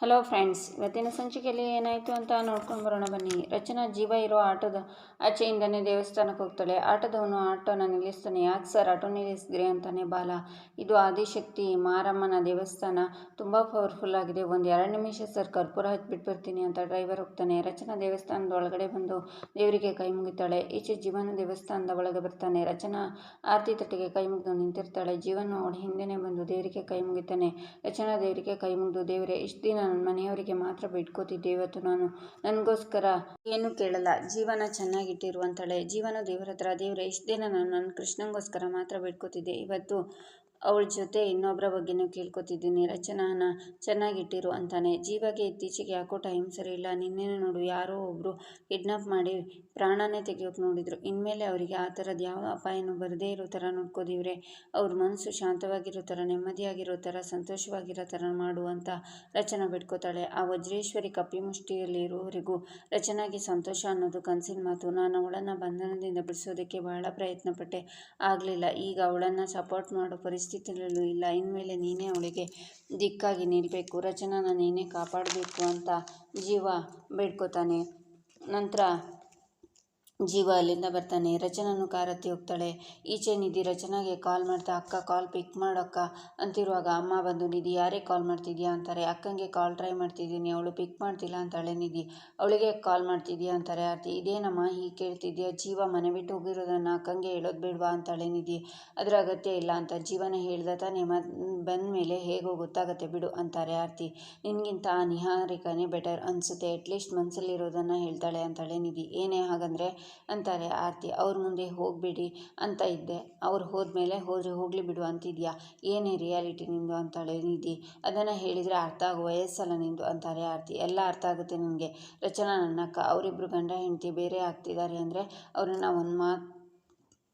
Hello friends ಇವತ್ತಿನ ಸಂಚಿಕೆಯಲ್ಲಿ ಏನಾಯಿತು ಅಂತ ನೋಡ್ಕೊಂಡು ಬರೋಣ ಬನ್ನಿ. ರಚನಾ ಜೀವ ಇರೋ ಆಟೋದ ಆಚೆಯಿಂದನೇ ದೇವಸ್ಥಾನಕ್ಕೆ ಹೋಗ್ತಾಳೆ. ಆಟೋದವನು ಆಟೋನ ನಿಲ್ಲಿಸ್ತಾನೆ. ಯಾಕೆ ಸರ್ ಆಟೋ ನಿಲ್ಲಿಸಿದ್ರಿ ಅಂತಾನೆ ಬಾಲ. ಇದು ಆದಿಶಕ್ತಿ, ಮಾರಮ್ಮನ ದೇವಸ್ಥಾನ. ತುಂಬ ಪವರ್ಫುಲ್ ಆಗಿದೆ. ಒಂದು ಎರಡು ನಿಮಿಷ ಸರ್ ಕರ್ಪೂರ ಹಚ್ಬಿಟ್ಟು ಬರ್ತೀನಿ ಅಂತ ಡ್ರೈವರ್ ಹೋಗ್ತಾನೆ. ರಚನಾ ದೇವಸ್ಥಾನದ ಒಳಗಡೆ ಬಂದು ದೇವರಿಗೆ ಕೈ ಮುಗಿತಾಳೆ. ಈಚೆ ಜೀವನ ದೇವಸ್ಥಾನದ ಒಳಗೆ ಬರ್ತಾನೆ. ರಚನಾ ಆರತಿ ತಟ್ಟಿಗೆ ಕೈ ಮುಗಿದು ನಿಂತಿರ್ತಾಳೆ. ಜೀವನ ಅವಳ ಹಿಂದೆನೇ ಬಂದು ದೇವರಿಗೆ ಕೈ ಮುಗಿತಾನೆ. ರಚನಾ ದೇವರಿಗೆ ಕೈ ಮುಗಿದು, ದೇವರೇ, ಇಷ್ಟು ದಿನ ನನ್ನ ಮನೆಯವರಿಗೆ ಮಾತ್ರ ಬಿಟ್ಕೋತಿದ್ದೆ ಇವತ್ತು ನಾನು. ನನಗೋಸ್ಕರ ಏನು ಕೇಳಲ್ಲ. ಜೀವನ ಚೆನ್ನಾಗಿಟ್ಟಿರು ಅಂತಾಳೆ ಜೀವನ ದೇವರ ಹತ್ರ ದೇವರ, ಇಷ್ಟು ದಿನ ನಾನು ನನ್ನ ಕೃಷ್ಣಂಗೋಸ್ಕರ ಮಾತ್ರ ಬಿಟ್ಕೋತಿದ್ದೆ ಇವತ್ತು ಅವಳ ಜೊತೆ ಇನ್ನೊಬ್ಬರ ಬಗ್ಗೆನೂ ಕೇಳ್ಕೊತಿದ್ದೀನಿ. ರಚನಾನ ಚೆನ್ನಾಗಿಟ್ಟಿರು ಅಂತಾನೆ. ಜೀವಗೆ ಇತ್ತೀಚೆಗೆ ಯಾಕೋ ಟೈಮ್ ಸರಿ ಇಲ್ಲ. ನಿನ್ನೆನೂ ನೋಡು, ಯಾರೋ ಒಬ್ಬರು ಕಿಡ್ನಾಪ್ ಮಾಡಿ ಪ್ರಾಣನೇ ತೆಗಿಯೋಕೆ ನೋಡಿದ್ರು. ಇನ್ಮೇಲೆ ಅವರಿಗೆ ಆ ಥರದ್ದು ಯಾವ ಅಪಾಯನೂ ಬರದೇ ಇರೋ ಥರ ನೋಡ್ಕೋದಿವ್ರೆ. ಅವ್ರ ಮನಸ್ಸು ಶಾಂತವಾಗಿರೋ ಥರ, ನೆಮ್ಮದಿಯಾಗಿರೋ ಥರ, ಸಂತೋಷವಾಗಿರೋ ಥರ ಮಾಡು ಅಂತ ರಚನಾ ಬಿಟ್ಕೋತಾಳೆ. ಆ ವಜ್ರೇಶ್ವರಿ ಕಪ್ಪಿ ಮುಷ್ಟಿಯಲ್ಲಿ ಇರುವವರೆಗೂ ರಚನಾಗೆ ಸಂತೋಷ ಅನ್ನೋದು ಕನಸಿನ ಮಾತು. ನಾನು ಅವಳನ್ನು ಬಂಧನದಿಂದ ಬಿಡಿಸೋದಕ್ಕೆ ಬಹಳ ಪ್ರಯತ್ನ ಪಟ್ಟೆ ಆಗಲಿಲ್ಲ. ಈಗ ಅವಳನ್ನು ಸಪೋರ್ಟ್ ಮಾಡೋ ಪರಿಸ್ಥಿತಿಯಲ್ಲೂ ಇಲ್ಲ. ಇನ್ಮೇಲೆ ನೀನೇ ಅವಳಿಗೆ ದಿಕ್ಕಾಗಿ ನಿಲ್ಲಬೇಕು ರಚನಾನ ನೀನೇ ಕಾಪಾಡಬೇಕು ಅಂತ ಜೀವ ಬೇಡ್ಕೋತಾನೆ. ನಂತರ ಜೀವ ಅಲ್ಲಿಂದ ಬರ್ತಾನೆ. ರಚನನು ಕಾರ್ ಹತ್ತಿ ಹೋಗ್ತಾಳೆ. ಈಚೆ ನಿಧಿ ರಚನಾಗೆ ಕಾಲ್ ಮಾಡ್ತಾ, ಅಕ್ಕ, ಕಾಲ್ ಪಿಕ್ ಮಾಡಕ್ಕ ಅಂತಿರುವಾಗ ಅಮ್ಮ ಬಂದು, ನಿಧಿ ಯಾರೇ ಕಾಲ್ ಮಾಡ್ತಿದ್ಯಾ? ಅಂತಾರೆ. ಅಕ್ಕಂಗೆ ಕಾಲ್ ಟ್ರೈ ಮಾಡ್ತಿದ್ದೀನಿ. ಅವಳು ಪಿಕ್ ಮಾಡ್ತಿಲ್ಲ ಅಂತಾಳೆ ನಿಧಿ. ಅವಳಿಗೆ ಕಾಲ್ ಮಾಡ್ತಿದ್ಯಾ? ಅಂತಾರೆ ಆರತಿ. ಇದೇನಮ್ಮ, ಹೀಗೆ ಕೇಳ್ತಿದ್ಯಾ? ಜೀವ ಮನೆ ಬಿಟ್ಟು ಹೋಗಿರೋದನ್ನು ಅಕ್ಕಂಗೆ ಹೇಳೋದು ಬೇಡವಾ? ಅಂತಾಳೆ ನಿಧಿ. ಅದರ ಅಗತ್ಯ ಇಲ್ಲ ಅಂತ ಜೀವನ ಹೇಳ್ದ ತಾನೇ ಬಂದ ಮೇಲೆ ಹೇಗೋ ಗೊತ್ತಾಗತ್ತೆ ಬಿಡು ಅಂತಾರೆ ಆರತಿ. ನಿನಗಿಂತ ಆ ನಿಹಾರಿಕನೇ ಬೆಟರ್ ಅನಿಸುತ್ತೆ. ಅಟ್ಲೀಸ್ಟ್ ಮನಸ್ಸಲ್ಲಿರೋದನ್ನು ಹೇಳ್ತಾಳೆ ಅಂತಾಳೆ ನಿಧಿ. ಏನೇ ಹಾಗಂದರೆ ಅಂತಾರೆ, ಆರತಿ, ಅವ್ರ ಮುಂದೆ ಹೋಗಬೇಡಿ ಅಂತ ಇದ್ದೆ. ಅವ್ರು ಹೋದ್ಮೇಲೆ ಹೋದರೆ ಹೋಗಲಿ ಬಿಡು ಅಂತಿದ್ಯಾ? ಏನೇ ರಿಯಾಲಿಟಿ ನಿಂದು ಅಂತಾಳೆ ನಿಧಿ. ಅದನ್ನು ಹೇಳಿದರೆ ಅರ್ಥ ಆಗೋ ವಯಸ್ಸಲ್ಲ ನಿಂದು ಅಂತಾರೆ ಆರತಿ. ಎಲ್ಲ ಅರ್ಥ ಆಗುತ್ತೆ ನನಗೆ ರಚನಾ ನನ್ನಕ್ಕ ಅವರಿಬ್ಬರು ಗಂಡ ಹೆಂಡತಿ ಬೇರೆ ಆಗ್ತಿದ್ದಾರೆ ಅಂದರೆ ಅವ್ರನ್ನ ಒಂದು ಮಾತು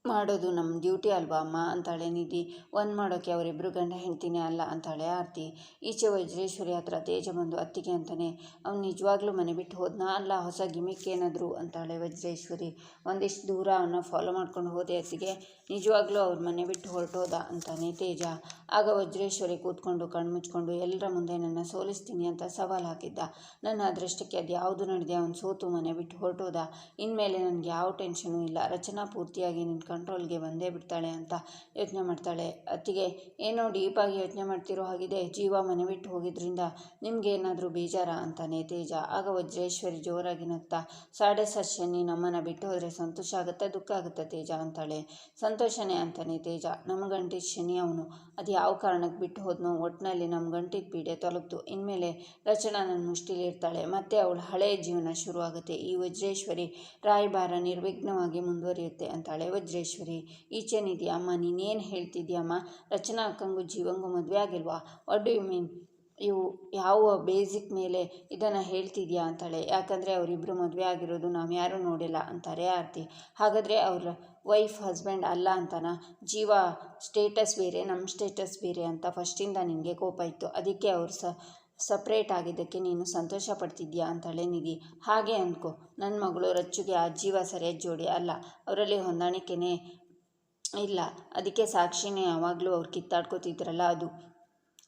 ಮಾಡೋದು ನಮ್ಮ ಡ್ಯೂಟಿ ಅಲ್ವಾ ಅಮ್ಮ? ಅಂತಾಳೆ. ನಿಧಿ, ಒಂದು ಮಾಡೋಕ್ಕೆ ಅವರಿಬ್ಬರು ಗಂಡ ಹೆಂಡ್ತಿನೇ ಅಲ್ಲ ಅಂತಾಳೆ ಆರತಿ. ಈಚೆ ವಜ್ರೇಶ್ವರಿ ಹತ್ರ ತೇಜ ಬಂದು ಅತ್ತಿಗೆ ಅಂತಾನೆ, ಅವ್ನು ನಿಜವಾಗ್ಲೂ ಮನೆ ಬಿಟ್ಟು ಹೋದ್ನಾ? ಅಲ್ಲ, ಹೊಸ ಗಿಮಿಕ್ ಏನಾದರೂ? ಅಂತಾಳೆ ವಜ್ರೇಶ್ವರಿ. ಒಂದಿಷ್ಟು ದೂರ ಅವನ್ನ ಫಾಲೋ ಮಾಡ್ಕೊಂಡು ಹೋದೆ ಅತ್ತಿಗೆ. ನಿಜವಾಗ್ಲೂ ಅವ್ರ ಮನೆ ಬಿಟ್ಟು ಹೊರಟೋದ? ಅಂತಾನೆ ತೇಜ. ಆಗ ವಜ್ರೇಶ್ವರಿ ಕೂತ್ಕೊಂಡು ಕಣ್ಮುಚ್ಕೊಂಡು ಎಲ್ಲರ ಮುಂದೆ ನನ್ನ ಸೋಲಿಸ್ತೀನಿ ಅಂತ ಸವಾಲು ಹಾಕಿದ್ದ. ನನ್ನ ಅದೃಷ್ಟಕ್ಕೆ ಅದು ಯಾವುದು ನಡೆದೆ? ಅವ್ನು ಸೋತು ಮನೆ ಬಿಟ್ಟು ಹೊರಟೋದ. ಇನ್ಮೇಲೆ ನನಗೆ ಯಾವ ಟೆನ್ಷನೂ ಇಲ್ಲ. ರಚನಾ ಪೂರ್ತಿಯಾಗಿ ನಿನ್ನ ಕಂಟ್ರೋಲ್ಗೆ ಬಂದೇ ಬಿಡ್ತಾಳೆ ಅಂತ ಯೋಚನೆ ಮಾಡ್ತಾಳೆ. ಅತ್ತಿಗೆ, ಏನೋ ಡೀಪಾಗಿ ಯೋಚನೆ ಮಾಡ್ತಿರೋ ಹಾಗಿದೆ. ಜೀವ ಮನೆ ಬಿಟ್ಟು ಹೋಗಿದ್ರಿಂದ ನಿಮಗೆ ಏನಾದರೂ ಬೇಜಾರ? ಅಂತಾನೆ ತೇಜ. ಆಗ ವಜ್ರೇಶ್ವರಿ ಜೋರಾಗಿ ನಗ್ತಾ, ಸಾಡೆ ಸಶನಿ ನಮ್ಮನ್ನು ಬಿಟ್ಟು ಹೋದರೆ ಸಂತೋಷ ಆಗುತ್ತೆ, ದುಃಖ ಆಗುತ್ತೆ? ತೇಜ ಅಂತಾಳೆ. ಸಂತೋಷನೇ, ಅಂತಾನೆ ತೇಜ. ನಮ್ಮ ಗಂಟಿದ ಶನಿ ಅವನು. ಅದು ಯಾವ ಕಾರಣಕ್ಕೆ ಬಿಟ್ಟು ಹೋದ್ನೋ ಒಟ್ಟಿನಲ್ಲಿ ನಮ್ಮ ಗಂಟಿದ ಪೀಡೆ ತೊಲಗ್ತು ಇನ್ಮೇಲೆ ರಚನಾ ನನ್ನ ಇರ್ತಾಳೆ ಮತ್ತೆ ಅವಳು ಹಳೆಯ ಜೀವನ ಶುರುವಾಗುತ್ತೆ. ಈ ವಜ್ರೇಶ್ವರಿ ರಾಯಭಾರ ನಿರ್ವಿಘ್ನವಾಗಿ ಮುಂದುವರಿಯುತ್ತೆ, ಅಂತಾಳೆ ವಜ್ರೇಶ್ವರಿ. ಈಚೆ ಈಚೆನಿದೆಯಾ ಅಮ್ಮ ನೀನೇನು ಹೇಳ್ತಿದ್ಯಮ್ಮ? ರಚನಾ ಅಕ್ಕಂಗೂ ಜೀವಂಗೂ ಮದುವೆ ಆಗಿಲ್ವಾ? What do you mean? ಇವು ಯಾವ ಬೇಸಿಕ್ ಮೇಲೆ ಇದನ್ನು ಹೇಳ್ತಿದ್ಯಾ ಅಂತಾಳೆ. ಯಾಕಂದರೆ ಅವರಿಬ್ಬರು ಮದುವೆ ಆಗಿರೋದು ನಾವು ಯಾರೂ ನೋಡಿಲ್ಲ ಅಂತಾರೆ ಆರತಿ. ಹಾಗಾದರೆ ಅವ್ರ ವೈಫ್ ಹಸ್ಬೆಂಡ್ ಅಲ್ಲ ಅಂತಾನ? ಜೀವ ಸ್ಟೇಟಸ್ ಬೇರೆ ನಮ್ಮ ಸ್ಟೇಟಸ್ ಬೇರೆ ಅಂತ ಫಸ್ಟಿಂದ ನಿನಗೆ ಕೋಪ ಇತ್ತು. ಅದಕ್ಕೆ ಅವ್ರು ಸ ಸಪ್ರೇಟ್ ಆಗಿದ್ದಕ್ಕೆ ನೀನು ಸಂತೋಷ ಪಡ್ತಿದ್ಯಾ ಅಂತಳೆ ನಿಧಿ. ಹಾಗೆ ಅಂದ್ಕೊ. ನನ್ನ ಮಗಳು ರಚ್ಚುಗೆ ಆ ಜೀವ ಸರಿಯಾದ ಜೋಡಿ ಅಲ್ಲ. ಅವರಲ್ಲಿ ಹೊಂದಾಣಿಕೆನೇ ಇಲ್ಲ. ಅದಕ್ಕೆ ಸಾಕ್ಷಿನೇ ಯಾವಾಗಲೂ ಅವ್ರು ಕಿತ್ತಾಡ್ಕೋತಿದ್ರಲ್ಲ ಅದು.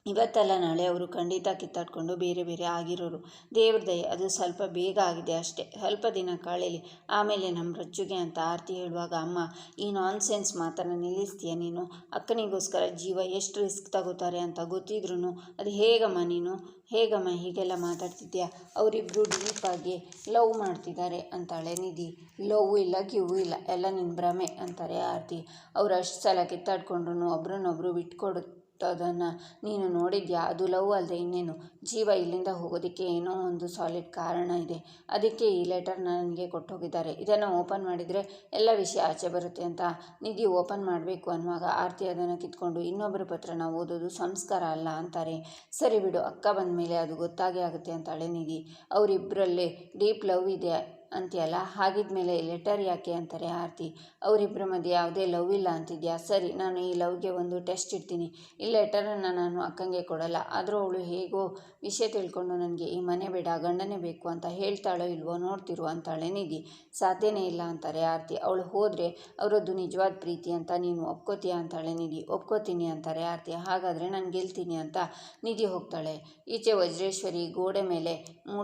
ಇವತ್ತಲ್ಲ ನಾಳೆ ಅವರು ಖಂಡಿತ ಕಿತ್ತಾಡ್ಕೊಂಡು ಬೇರೆ ಬೇರೆ ಆಗಿರೋರು. ದೇವ್ರ ದಯೆ, ಅದು ಸ್ವಲ್ಪ ಬೇಗ ಆಗಿದೆ ಅಷ್ಟೇ. ಸ್ವಲ್ಪ ದಿನ ಕಾಳೇಲಿ. ಆಮೇಲೆ ನಮ್ಮ ರಜ್ಜುಗೆ ಅಂತ ಆರತಿ ಹೇಳುವಾಗ, ಅಮ್ಮ, ಈ ನಾನ್ ಸೆನ್ಸ್ ಮಾತನ್ನು ನಿಲ್ಲಿಸ್ತೀಯ ನೀನು? ಅಕ್ಕನಿಗೋಸ್ಕರ ಜೀವ ಎಷ್ಟು ರಿಸ್ಕ್ ತಗೋತಾರೆ ಅಂತ ಗೊತ್ತಿದ್ರು ಅದು ಹೇಗಮ್ಮ ನೀನು? ಹೇಗಮ್ಮ ಹೀಗೆಲ್ಲ ಮಾತಾಡ್ತಿದ್ಯಾ? ಅವರಿಬ್ಬರು ಡೀಪಾಗಿ ಲವ್ ಮಾಡ್ತಿದ್ದಾರೆ ಅಂತಾಳೆ ನಿಧಿ. ಲವ್ ಇಲ್ಲ ಕಿವು ಇಲ್ಲ, ಎಲ್ಲ ನಿನ್ನ ಭ್ರಮೆ, ಅಂತಾರೆ ಆರತಿ. ಅವ್ರು ಅಷ್ಟು ಸಲ ಕಿತ್ತಾಡ್ಕೊಂಡ್ರು ಒಬ್ರನ್ನೊಬ್ರು ಬಿಟ್ಕೊಡು ಅದನ್ನು ನೀನು ನೋಡಿದ್ಯಾ? ಅದು ಲವ್ ಅಲ್ಲದೆ ಇನ್ನೇನು? ಜೀವ ಇಲ್ಲಿಂದ ಹೋಗೋದಕ್ಕೆ ಏನೋ ಒಂದು ಸಾಲಿಡ್ ಕಾರಣ ಇದೆ. ಅದಕ್ಕೆ ಈ ಲೆಟರ್ನ ನನಗೆ ಕೊಟ್ಟೋಗಿದ್ದಾರೆ. ಇದನ್ನು ಓಪನ್ ಮಾಡಿದರೆ ಎಲ್ಲ ವಿಷಯ ಆಚೆ ಬರುತ್ತೆ ಅಂತ ನಿಧಿ ಓಪನ್ ಮಾಡಬೇಕು ಅನ್ನುವಾಗ ಆರತಿ ಅದನ್ನು ಕಿತ್ಕೊಂಡು ಇನ್ನೊಬ್ಬರ ಪತ್ರನ ಓದೋದು ಸಂಸ್ಕಾರ ಅಲ್ಲ ಅಂತಾರೆ. ಸರಿ ಬಿಡು, ಅಕ್ಕ ಬಂದ ಮೇಲೆ ಅದು ಗೊತ್ತಾಗೇ ಆಗುತ್ತೆ ಅಂತಾಳೆ ನಿಧಿ. ಅವರಿಬ್ಬರಲ್ಲೇ ಡೀಪ್ ಲವ್ ಇದೆ. ಅಂತೀಯಲ್ಲ? ಹಾಗಿದ್ಮೇಲೆ ಲೆಟರ್ ಯಾಕೆ ಅಂತಾರೆ ಆರತಿ. ಅವರಿಬ್ಬರ ಮಧ್ಯೆ ಯಾವುದೇ ಲವ್ ಇಲ್ಲ ಅಂತಿದ್ಯಾ? ಸರಿ, ನಾನು ಈ ಲವ್ಗೆ ಒಂದು ಟೆಸ್ಟ್ ಇಡ್ತೀನಿ. ಈ ಲೆಟರನ್ನು ನಾನು ಅಕ್ಕಂಗೆ ಕೊಡಲ್ಲ. ಆದರೂ ಅವಳು ಹೇಗೋ ವಿಷಯ ತಿಳ್ಕೊಂಡು ನನಗೆ ಈ ಮನೆ ಬೇಡ, ಗಂಡನೇ ಬೇಕು ಅಂತ ಹೇಳ್ತಾಳೋ ಇಲ್ವೋ ನೋಡ್ತಿರು ಅಂತಾಳೆ ನಿಧಿ. ಸಾಧ್ಯನೇ ಇಲ್ಲ ಅಂತಾರೆ ಆರತಿ. ಅವಳು ಹೋದರೆ ಅವರದ್ದು ನಿಜವಾದ ಪ್ರೀತಿ ಅಂತ ನೀನು ಒಪ್ಕೋತೀಯ ಅಂತಾಳೆ ನಿಧಿ. ಒಪ್ಕೋತೀನಿ ಅಂತಾರೆ ಆರತಿ. ಹಾಗಾದರೆ ನಾನು ಗೆಲ್ತೀನಿ ಅಂತ ನಿಧಿ ಹೋಗ್ತಾಳೆ. ಈಚೆ ವಜ್ರೇಶ್ವರಿ ಗೋಡೆ ಮೇಲೆ ಮು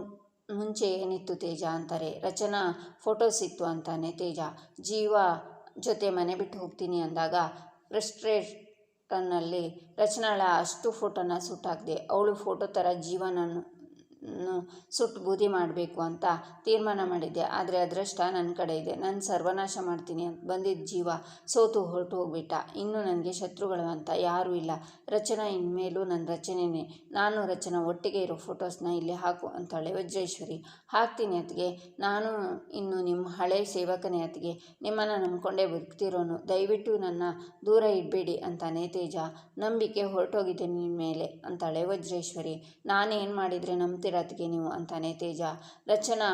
ಮುಂಚೆ ಏನಿತ್ತು ತೇಜ ಅಂತಾರೆ, ರಚನಾ ಫೋಟೋಸ್ ಇತ್ತು ಅಂತಾನೆ ತೇಜ. ಜೀವ ಜೊತೆ ಮನೆ ಬಿಟ್ಟು ಹೋಗ್ತೀನಿ ಅಂದಾಗ ಫ್ರಸ್ಟ್ರೇಟನ್ನಲ್ಲಿ ರಚನಾಳ ಅಷ್ಟು ಫೋಟೋನ ಸುಟ್ಟಾಕ್ದೆ ಅವಳು ಫೋಟೋ ಥರ ಜೀವನನ್ನು ಸುಟ್ಟು ಬೂದಿ ಮಾಡಬೇಕು ಅಂತ ತೀರ್ಮಾನ ಮಾಡಿದ್ದೆ. ಆದರೆ ಅದೃಷ್ಟ ನನ್ನ ಕಡೆ ಇದೆ. ನಾನು ಸರ್ವನಾಶ ಮಾಡ್ತೀನಿ ಅಂತ ಬಂದಿದ್ದ ಜೀವ ಸೋತು ಹೊರಟು ಹೋಗ್ಬಿಟ್ಟ. ಇನ್ನು ನನಗೆ ಶತ್ರುಗಳು ಅಂತ ಯಾರೂ ಇಲ್ಲ. ರಚನಾ ಇನ್ಮೇಲೂ ನನ್ನ ರಚನೆನೇ. ನಾನು ರಚನಾ ಒಟ್ಟಿಗೆ ಇರೋ ಫೋಟೋಸ್ನ ಇಲ್ಲಿ ಹಾಕು ಅಂತಾಳೆ ವಜ್ರೇಶ್ವರಿ. ಹಾಕ್ತೀನಿ ಅತ್ತಿಗೆ. ನಾನು ಇನ್ನು ನಿಮ್ಮ ಹಳೆ ಸೇವಕನೇ ಅತ್ತಿಗೆ. ನಿಮ್ಮನ್ನು ನಂಬ್ಕೊಂಡೇ ಬದುಕ್ತಿರೋನು. ದಯವಿಟ್ಟು ನನ್ನ ದೂರ ಇಡಬೇಡಿ ಅಂತಾನೆ ತೇಜ ನಂಬಿಕೆ ಹೊರಟೋಗಿದ್ದೆ ನಿಮ್ಮ ಮೇಲೆ ಅಂತಾಳೆ ವಜ್ರೇಶ್ವರಿ. ನಾನೇನು ಮಾಡಿದರೆ ನಂಬ್ತೀನಿ ಅತ್ತಿಗೆ ನೀವು ಅಂತಾನೆ ತೇಜ. ರಚನಾ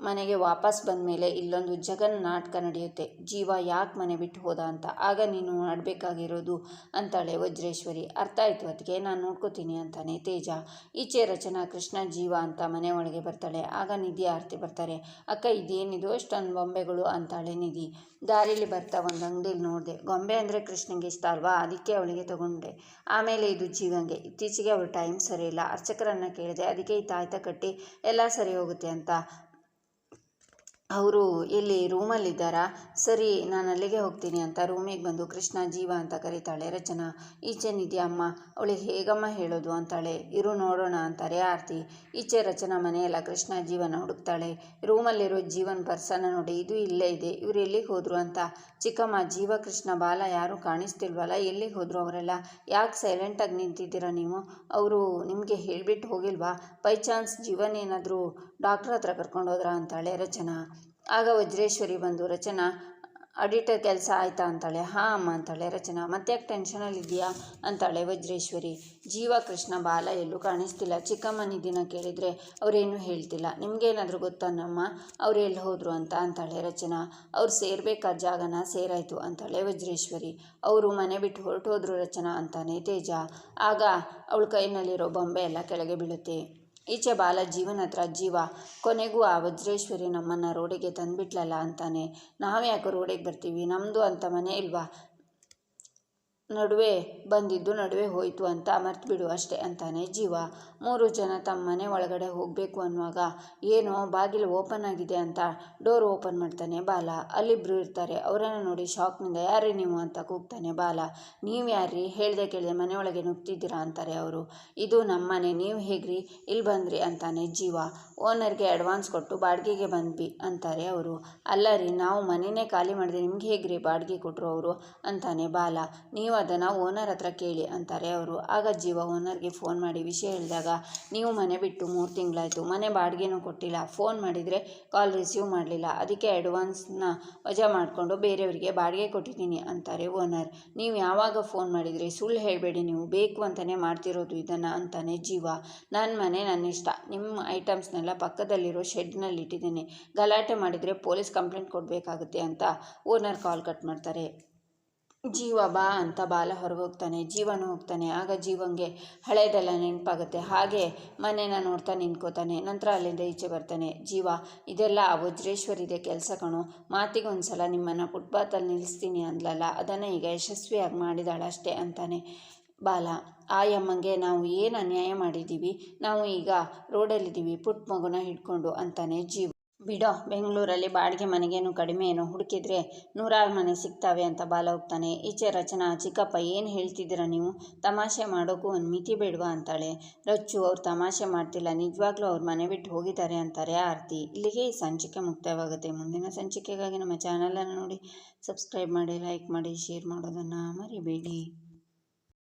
ಮನೆಗೆ ವಾಪಸ್ ಬಂದ ಮೇಲೆ ಇಲ್ಲೊಂದು ಜಗನ್ ನಾಟಕ ನಡೆಯುತ್ತೆ. ಜೀವ ಯಾಕೆ ಮನೆ ಬಿಟ್ಟು ಹೋದ ಅಂತ. ಆಗ ನೀನು ಮಾಡಬೇಕಾಗಿರೋದು ಅಂತಾಳೆ ವಜ್ರೇಶ್ವರಿ. ಅರ್ಥ ಆಯಿತು ಅದಕ್ಕೆ ನಾನು ನೋಡ್ಕೋತೀನಿ ಅಂತಾನೆ ತೇಜ. ಈಚೆ ರಚನಾ ಕೃಷ್ಣ ಜೀವ ಅಂತ ಮನೆ ಒಳಗೆ ಬರ್ತಾಳೆ. ಆಗ ನಿಧಿ ಆರತಿ ಬರ್ತಾರೆ. ಅಕ್ಕ, ಇದೇನಿದು? ಅಷ್ಟೊಂದು ಬೊಂಬೆಗಳು ಅಂತಾಳೆ ನಿಧಿ. ದಾರಿಲಿ ಬರ್ತಾ ಒಂದು ಅಂಗಡಿಲಿ ನೋಡಿದೆ. ಗೊಂಬೆ ಅಂದರೆ ಕೃಷ್ಣಂಗೆ ಇಷ್ಟ ಅಲ್ವಾ? ಅದಕ್ಕೆ ಅವಳಿಗೆ ತಗೊಂಡೆ. ಆಮೇಲೆ ಇದು ಜೀವಂಗೆ. ಇತ್ತೀಚೆಗೆ ಅವಳು ಟೈಮ್ ಸರಿ ಇಲ್ಲ ಅರ್ಚಕರನ್ನು ಕೇಳಿದೆ. ಅದಕ್ಕೆ ಈ ತಾಯ್ತ ಕಟ್ಟಿ ಎಲ್ಲ ಸರಿ ಹೋಗುತ್ತೆ ಅಂತ. ಅವರು ಎಲ್ಲಿ ರೂಮಲ್ಲಿದ್ದಾರಾ? ಸರಿ, ನಾನು ಅಲ್ಲಿಗೆ ಹೋಗ್ತೀನಿ ಅಂತ ರೂಮಿಗೆ ಬಂದು ಕೃಷ್ಣ ಜೀವ ಅಂತ ಕರೀತಾಳೆ. ರಚನಾ, ಈಚೆ ನಿಧಿ ಅಮ್ಮ. ಅವಳಿಗೆ ಹೇಗಮ್ಮ ಹೇಳೋದು ಅಂತಾಳೆ. ಇರು ನೋಡೋಣ ಅಂತಾರೆ ಆರತಿ. ಈಚೆ ರಚನಾ ಮನೆಯೆಲ್ಲ ಕೃಷ್ಣ ಜೀವನ ಹುಡುಕ್ತಾಳೆ. ರೂಮಲ್ಲಿರೋ ಜೀವನ್ ಪರ್ಸನ ನೋಡಿ ಇದು ಇಲ್ಲೇ ಇದೆ. ಇವ್ರು ಎಲ್ಲಿಗೆ ಹೋದರು ಅಂತ? ಚಿಕ್ಕಮ್ಮ, ಜೀವ, ಕೃಷ್ಣ, ಬಾಲ ಯಾರೂ ಕಾಣಿಸ್ತಿಲ್ವಲ್ಲ? ಎಲ್ಲಿಗೆ ಹೋದರು ಅವರೆಲ್ಲ? ಯಾಕೆ ಸೈಲೆಂಟಾಗಿ ನಿಂತಿದ್ದೀರಾ ನೀವು? ಅವರು ನಿಮಗೆ ಹೇಳಿಬಿಟ್ಟು ಹೋಗಿಲ್ವಾ? ಬೈ ಚಾನ್ಸ್ ಜೀವನ್ ಏನಾದರೂ ಡಾಕ್ಟ್ರ್ ಹತ್ರ ಕರ್ಕೊಂಡು ಹೋದ್ರಾ ಅಂತಾಳೆ ರಚನಾ. ಆಗ ವಜ್ರೇಶ್ವರಿ ಬಂದು, ರಚನಾ ಅಡಿಟರ್ ಕೆಲಸ ಆಯಿತಾ? ಅಂತಾಳೆ. ಹಾಂ, ಅಮ್ಮ, ಅಂತಾಳೆ. ರಚನಾ ಮತ್ತೆ ಯಾಕೆ ಟೆನ್ಷನಲ್ಲಿದೆಯಾ ಅಂತಾಳೆ ವಜ್ರೇಶ್ವರಿ. ಜೀವ ಕೃಷ್ಣ ಬಾಲ ಎಲ್ಲೂ ಕಾಣಿಸ್ತಿಲ್ಲ. ಚಿಕ್ಕಮ್ಮ ದಿನ ಕೇಳಿದರೆ ಅವರೇನು ಹೇಳ್ತಿಲ್ಲ. ನಿಮಗೇನಾದರೂ ಗೊತ್ತಾನಮ್ಮ ಅವ್ರು ಎಲ್ಲಿ ಹೋದರು ಅಂತ? ಅಂತಾಳೆ ರಚನಾ. ಅವ್ರು ಸೇರಬೇಕಾದ ಜಾಗನ? ಸೇರಾಯಿತು, ಅಂತಾಳೆ ವಜ್ರೇಶ್ವರಿ. ಅವರು ಮನೆ ಬಿಟ್ಟು ಹೊರಟೋದ್ರು ರಚನಾ, ಅಂತಾನೆ ತೇಜ. ಆಗ ಅವಳ ಕೈನಲ್ಲಿರೋ ಬೊಂಬೆ ಎಲ್ಲ ಕೆಳಗೆ ಬೀಳುತ್ತೆ. ಈಚೆ ಬಾಲ ಜೀವನ ಹತ್ರ ಜೀವ, ಕೊನೆಗೂ ಆ ವಜ್ರೇಶ್ವರಿ ನಮ್ಮನ್ನು ರೋಡಿಗೆ ತಂದುಬಿಟ್ಲಲ್ಲ ಅಂತಾನೆ. ನಾವು ಯಾಕೆ ರೋಡಿಗೆ ಬರ್ತೀವಿ ನಮ್ಮದು ಅಂತ ಮನೆ ಇಲ್ವಾ? ನಡುವೆ ಬಂದಿದ್ದು ನಡುವೆ ಹೋಯಿತು ಅಂತ ಮರ್ತು ಬಿಡು ಅಷ್ಟೇ ಅಂತಾನೆ ಜೀವ. ಮೂರು ಜನ ತಮ್ಮ ಮನೆ ಒಳಗಡೆ ಹೋಗಬೇಕು ಅನ್ನುವಾಗ, ಏನೋ ಬಾಗಿಲು ಓಪನ್ ಆಗಿದೆ ಅಂತ ಡೋರ್ ಓಪನ್ ಮಾಡ್ತಾನೆ ಬಾಲ. ಅಲ್ಲಿಬ್ರು ಇರ್ತಾರೆ. ಅವರನ್ನು ನೋಡಿ ಶಾಕ್ನಿಂದ ಯಾರೇ ನೀವು? ಅಂತ ಕೂಗ್ತಾನೆ ಬಾಲ. ನೀವು ಯಾರ್ರಿ? ಹೇಳ್ದೆ ಕೇಳಿದೆ ಮನೆ ಒಳಗೆ ನುಗ್ತಿದ್ದೀರಾ ಅಂತಾರೆ ಅವರು. ಇದು ನಮ್ಮ ಮನೆ. ನೀವು ಹೇಗ್ರಿ? ಇಲ್ಲಿ ಬಂದ್ರಿ ಅಂತಾನೆ ಜೀವ. ಓನರ್ಗೆ ಅಡ್ವಾನ್ಸ್ ಕೊಟ್ಟು ಬಾಡಿಗೆಗೆ ಬಂದ್ವಿ ಅಂತಾರೆ ಅವರು. ಅಲ್ಲ ರೀ, ನಾವು ಮನೆಯೇ ಖಾಲಿ ಮಾಡಿದೆ ನಿಮ್ಗೆ ಹೇಗ್ರಿ ಬಾಡಿಗೆ ಕೊಟ್ಟರು ಅವರು? ಅಂತಾನೆ ಬಾಲ. ನೀವು ನೀವು ಅದನ್ನು ಓನರ್ ಹತ್ರ ಕೇಳಿ ಅಂತಾರೆ ಅವರು. ಆಗ ಜೀವ ಓನರ್ಗೆ ಫೋನ್ ಮಾಡಿ ವಿಷಯ ಹೇಳಿದಾಗ, ನೀವು ಮನೆ ಬಿಟ್ಟು ಮೂರು ತಿಂಗಳಾಯಿತು, ಮನೆ ಬಾಡಿಗೆನೂ ಕೊಟ್ಟಿಲ್ಲ. ಫೋನ್ ಮಾಡಿದರೆ ಕಾಲ್ ರಿಸೀವ್ ಮಾಡಲಿಲ್ಲ. ಅದಕ್ಕೆ ಅಡ್ವಾನ್ಸ್ನ ವಜಾ ಮಾಡಿಕೊಂಡು ಬೇರೆಯವರಿಗೆ ಬಾಡಿಗೆ ಕೊಟ್ಟಿದ್ದೀನಿ ಅಂತಾರೆ ಓನರ್ ನೀವು ಯಾವಾಗ ಫೋನ್ ಮಾಡಿದರೆ? ಸುಳ್ಳು ಹೇಳಬೇಡಿ ನೀವು. ಬೇಕು ಅಂತಲೇ ಮಾಡ್ತಿರೋದು ಇದನ್ನು ಅಂತಾನೆ ಜೀವ. ನನ್ನ ಮನೆ ನನ್ನ ಇಷ್ಟ ನಿಮ್ಮ ಐಟಮ್ಸ್ನೆಲ್ಲ ಪಕ್ಕದಲ್ಲಿರೋ ಶೆಡ್ನಲ್ಲಿ ಇಟ್ಟಿದ್ದೀನಿ. ಗಲಾಟೆ ಮಾಡಿದರೆ ಪೊಲೀಸ್ ಕಂಪ್ಲೇಂಟ್ ಕೊಡಬೇಕಾಗುತ್ತೆ ಅಂತ ಓನರ್ ಕಾಲ್ ಕಟ್ ಮಾಡ್ತಾರೆ. ಜೀವ ಬಾ ಅಂತ ಬಾಲ ಹೊರಗೆ ಹೋಗ್ತಾನೆ ಜೀವನು ಹೋಗ್ತಾನೆ. ಆಗ ಜೀವಂಗೆ ಹಳೆಯದೆಲ್ಲ ನೆನಪಾಗುತ್ತೆ. ಹಾಗೆ ಮನೇನ ನೋಡ್ತಾ ನಿಂತ್ಕೋತಾನೆ, ನಂತರ ಅಲ್ಲಿಂದ ಈಚೆ ಬರ್ತಾನೆ. ಜೀವ, ಇದೆಲ್ಲ ಆ ವಜ್ರೇಶ್ವರಿದೆ ಕೆಲಸ ಕಣೋ. ಮಾತಿಗೊಂದು ಸಲ ನಿಮ್ಮನ್ನು ಫುಟ್ಪಾತಲ್ಲಿ ನಿಲ್ಲಿಸ್ತೀನಿ ಅಂದ್ಲಲ್ಲ, ಅದನ್ನು ಈಗ ಯಶಸ್ವಿಯಾಗಿ ಮಾಡಿದಾಳಷ್ಟೇ ಅಂತಾನೆ ಬಾಲ. ಆ ಯಮ್ಮಂಗೆ ನಾವು ಏನು ಅನ್ಯಾಯ ಮಾಡಿದ್ದೀವಿ ನಾವು ಈಗ ರೋಡಲ್ಲಿದ್ದೀವಿ ಪುಟ್ಟ ಮಗುನ ಹಿಡ್ಕೊಂಡು ಅಂತಾನೆ ಜೀವ. ಬಿಡೋ, ಬೆಂಗಳೂರಲ್ಲಿ ಬಾಡಿಗೆ ಮನೆಗೇನು ಕಡಿಮೆ ಏನು ಹುಡುಕಿದ್ರೆ ನೂರಾರು ಮನೆ ಸಿಗ್ತಾವೆ ಅಂತ ಬಾಲ ಹೋಗ್ತಾನೆ. ಈಚೆ ರಚನಾ, ಚಿಕ್ಕಪ್ಪ ಏನು ಹೇಳ್ತಿದ್ದೀರಾ ನೀವು? ತಮಾಷೆ ಮಾಡೋಕ್ಕೂ ಒಂದು ಮಿತಿ ಬೇಡವಾ ಅಂತಾಳೆ. ರಚ್ಚು, ಅವ್ರು ತಮಾಷೆ ಮಾಡ್ತಿಲ್ಲ, ನಿಜವಾಗ್ಲೂ ಅವ್ರು ಮನೆ ಬಿಟ್ಟು ಹೋಗಿದ್ದಾರೆ ಅಂತಾರೆ ಆರತಿ. ಇಲ್ಲಿಗೆ ಈ ಸಂಚಿಕೆ ಮುಕ್ತಾಯವಾಗುತ್ತೆ ಮುಂದಿನ ಸಂಚಿಕೆಗಾಗಿ ನಮ್ಮ ಚಾನಲನ್ನು ನೋಡಿ. ಸಬ್ಸ್ಕ್ರೈಬ್ ಮಾಡಿ ಲೈಕ್ ಮಾಡಿ ಶೇರ್ ಮಾಡೋದನ್ನು ಮರಿಬೇಡಿ.